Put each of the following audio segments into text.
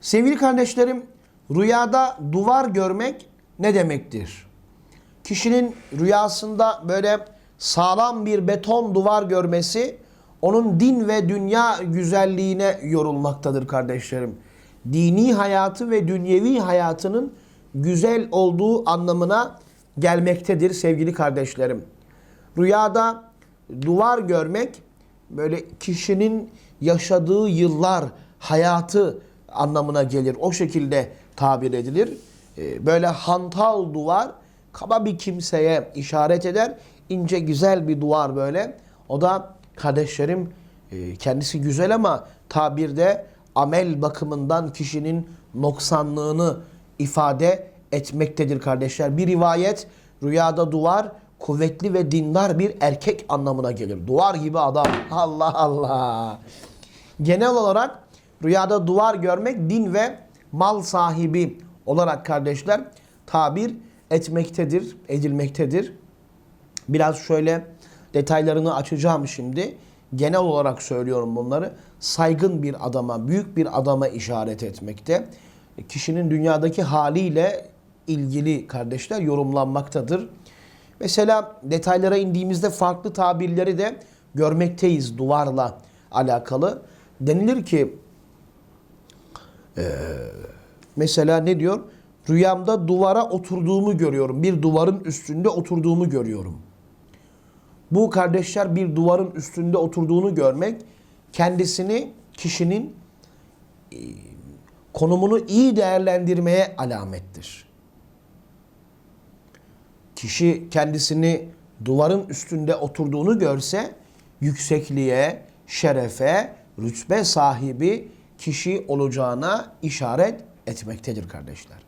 Sevgili kardeşlerim, rüyada duvar görmek ne demektir? Kişinin rüyasında böyle sağlam bir beton duvar görmesi onun din ve dünya güzelliğine yorulmaktadır kardeşlerim. Dini hayatı ve dünyevi hayatının güzel olduğu anlamına gelmektedir sevgili kardeşlerim. Rüyada duvar görmek böyle kişinin yaşadığı yıllar, hayatı anlamına gelir. O şekilde tabir edilir. Ee, Böyle hantal duvar kaba bir kimseye işaret eder. İnce güzel bir duvar böyle. O da kardeşlerim e, kendisi güzel ama tabirde amel bakımından kişinin noksanlığını ifade etmektedir kardeşler. Bir rivayet rüyada duvar kuvvetli ve dindar bir erkek anlamına gelir. Duvar gibi adam. Allah Allah. Genel olarak rüyada duvar görmek din ve mal sahibi olarak kardeşler tabir etmektedir, edilmektedir. Biraz şöyle detaylarını açacağım şimdi. Genel olarak söylüyorum bunları. Saygın bir adama, büyük bir adama işaret etmekte. Kişinin dünyadaki haliyle ilgili kardeşler yorumlanmaktadır. Mesela detaylara indiğimizde farklı tabirleri de görmekteyiz duvarla alakalı. Denilir ki Mesela ne diyor? Rüyamda duvara oturduğumu görüyorum. Bir duvarın üstünde oturduğumu görüyorum. Bu kardeşler bir duvarın üstünde oturduğunu görmek kendisini kişinin e, konumunu iyi değerlendirmeye alamettir. Kişi kendisini duvarın üstünde oturduğunu görse yüksekliğe, şerefe, rütbe sahibi kişi olacağına işaret etmektedir kardeşler.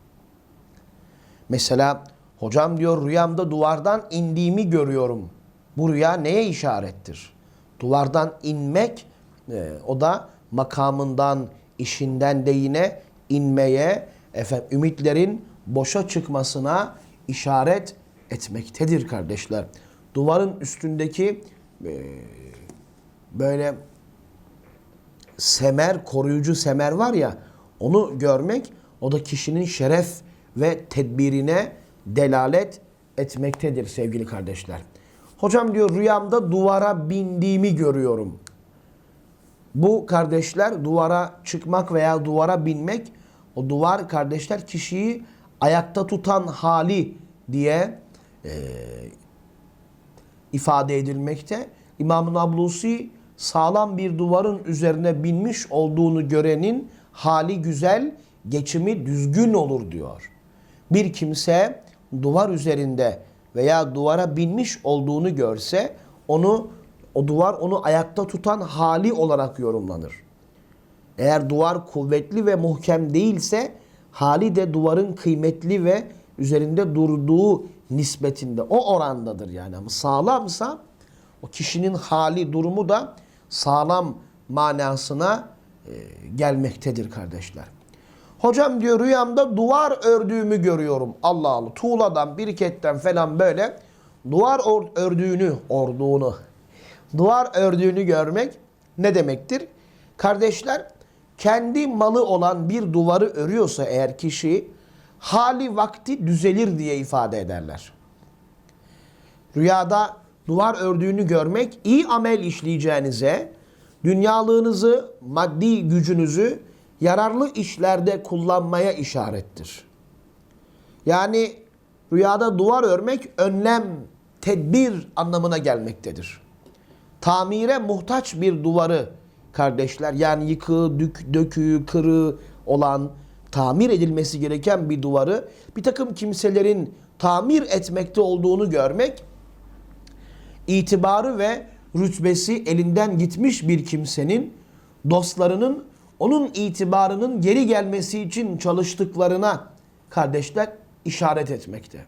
Mesela hocam diyor rüyamda duvardan indiğimi görüyorum. Bu rüya neye işarettir? Duvardan inmek e, o da makamından, işinden de yine inmeye, efendim, ümitlerin boşa çıkmasına işaret etmektedir kardeşler. Duvarın üstündeki e, böyle semer, koruyucu semer var ya onu görmek o da kişinin şeref ve tedbirine delalet etmektedir sevgili kardeşler. Hocam diyor rüyamda duvara bindiğimi görüyorum. Bu kardeşler duvara çıkmak veya duvara binmek o duvar kardeşler kişiyi ayakta tutan hali diye e, ifade edilmekte. İmam-ı Nablusi sağlam bir duvarın üzerine binmiş olduğunu görenin hali güzel, geçimi düzgün olur diyor. Bir kimse duvar üzerinde veya duvara binmiş olduğunu görse onu o duvar onu ayakta tutan hali olarak yorumlanır. Eğer duvar kuvvetli ve muhkem değilse hali de duvarın kıymetli ve üzerinde durduğu nispetinde o orandadır yani. Ama sağlamsa o kişinin hali durumu da sağlam manasına e, gelmektedir kardeşler. Hocam diyor rüyamda duvar ördüğümü görüyorum. Allah Allah. Tuğladan, biriketten falan böyle duvar ördüğünü, orduğunu, duvar ördüğünü görmek ne demektir? Kardeşler kendi malı olan bir duvarı örüyorsa eğer kişi hali vakti düzelir diye ifade ederler. Rüyada duvar ördüğünü görmek iyi amel işleyeceğinize, dünyalığınızı, maddi gücünüzü yararlı işlerde kullanmaya işarettir. Yani rüyada duvar örmek önlem, tedbir anlamına gelmektedir. Tamire muhtaç bir duvarı kardeşler yani yıkığı, dük, döküğü, kırığı olan tamir edilmesi gereken bir duvarı bir takım kimselerin tamir etmekte olduğunu görmek itibarı ve rütbesi elinden gitmiş bir kimsenin dostlarının onun itibarının geri gelmesi için çalıştıklarına kardeşler işaret etmekte.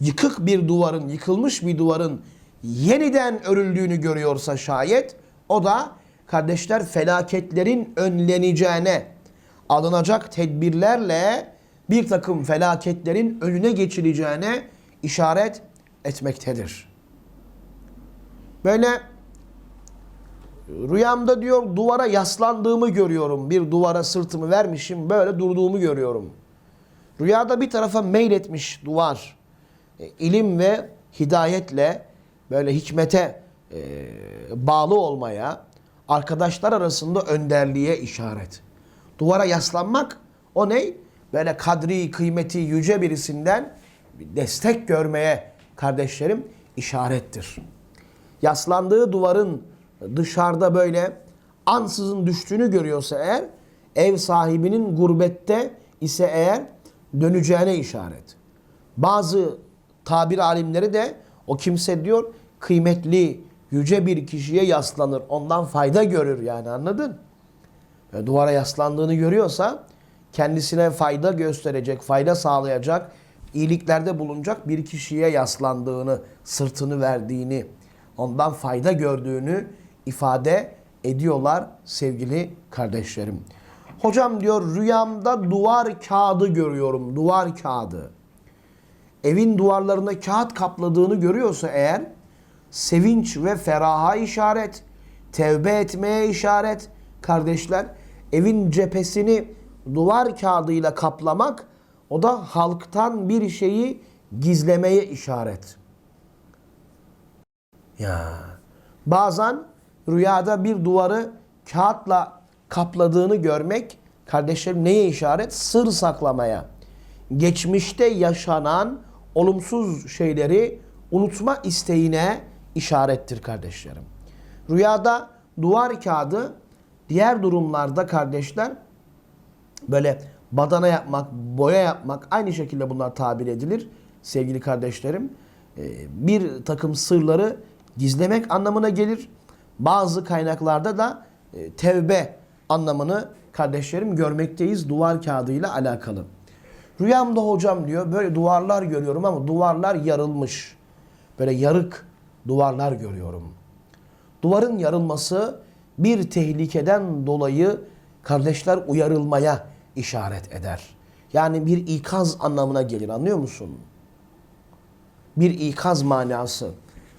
Yıkık bir duvarın, yıkılmış bir duvarın yeniden örüldüğünü görüyorsa şayet o da kardeşler felaketlerin önleneceğine alınacak tedbirlerle bir takım felaketlerin önüne geçileceğine işaret etmektedir. Böyle rüyamda diyor duvara yaslandığımı görüyorum. Bir duvara sırtımı vermişim böyle durduğumu görüyorum. Rüyada bir tarafa meyletmiş duvar. E, ilim ve hidayetle böyle hikmete e, bağlı olmaya, arkadaşlar arasında önderliğe işaret. Duvara yaslanmak o ne? Böyle kadri, kıymeti yüce birisinden bir destek görmeye kardeşlerim işarettir. Yaslandığı duvarın dışarıda böyle ansızın düştüğünü görüyorsa eğer, ev sahibinin gurbette ise eğer döneceğine işaret. Bazı tabir alimleri de o kimse diyor kıymetli, yüce bir kişiye yaslanır. Ondan fayda görür yani anladın? Ve duvara yaslandığını görüyorsa kendisine fayda gösterecek, fayda sağlayacak, iyiliklerde bulunacak bir kişiye yaslandığını, sırtını verdiğini, ondan fayda gördüğünü ifade ediyorlar sevgili kardeşlerim. Hocam diyor rüyamda duvar kağıdı görüyorum. Duvar kağıdı. Evin duvarlarına kağıt kapladığını görüyorsa eğer sevinç ve feraha işaret, tevbe etmeye işaret. Kardeşler evin cephesini duvar kağıdıyla kaplamak o da halktan bir şeyi gizlemeye işaret. Ya bazen rüyada bir duvarı kağıtla kapladığını görmek kardeşlerim neye işaret? Sır saklamaya. Geçmişte yaşanan olumsuz şeyleri unutma isteğine işarettir kardeşlerim. Rüyada duvar kağıdı diğer durumlarda kardeşler böyle badana yapmak, boya yapmak aynı şekilde bunlar tabir edilir sevgili kardeşlerim. Ee, Bir takım sırları gizlemek anlamına gelir. Bazı kaynaklarda da e, tevbe anlamını kardeşlerim görmekteyiz duvar kağıdıyla alakalı. Rüyamda hocam diyor böyle duvarlar görüyorum ama duvarlar yarılmış. Böyle yarık duvarlar görüyorum. Duvarın yarılması bir tehlikeden dolayı kardeşler uyarılmaya işaret eder. Yani bir ikaz anlamına gelir anlıyor musun? Bir ikaz manası.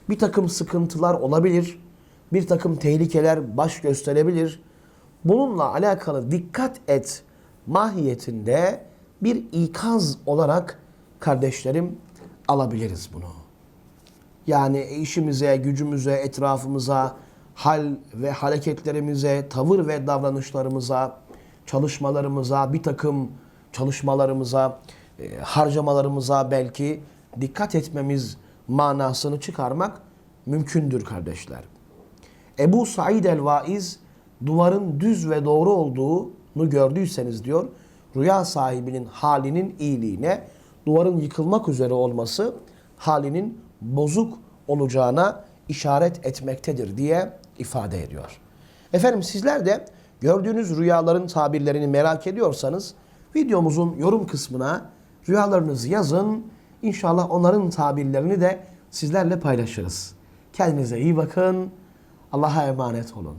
Bir takım sıkıntılar olabilir. Bir takım tehlikeler baş gösterebilir. Bununla alakalı dikkat et mahiyetinde bir ikaz olarak kardeşlerim alabiliriz bunu. Yani işimize, gücümüze, etrafımıza, hal ve hareketlerimize, tavır ve davranışlarımıza, çalışmalarımıza, bir takım çalışmalarımıza, e, harcamalarımıza belki dikkat etmemiz manasını çıkarmak mümkündür kardeşler. Ebu Said el-Vaiz duvarın düz ve doğru olduğunu gördüyseniz diyor, rüya sahibinin halinin iyiliğine, duvarın yıkılmak üzere olması halinin bozuk olacağına işaret etmektedir diye ifade ediyor. Efendim sizler de gördüğünüz rüyaların tabirlerini merak ediyorsanız videomuzun yorum kısmına rüyalarınızı yazın. İnşallah onların tabirlerini de sizlerle paylaşırız. Kendinize iyi bakın. Allah'a emanet olun.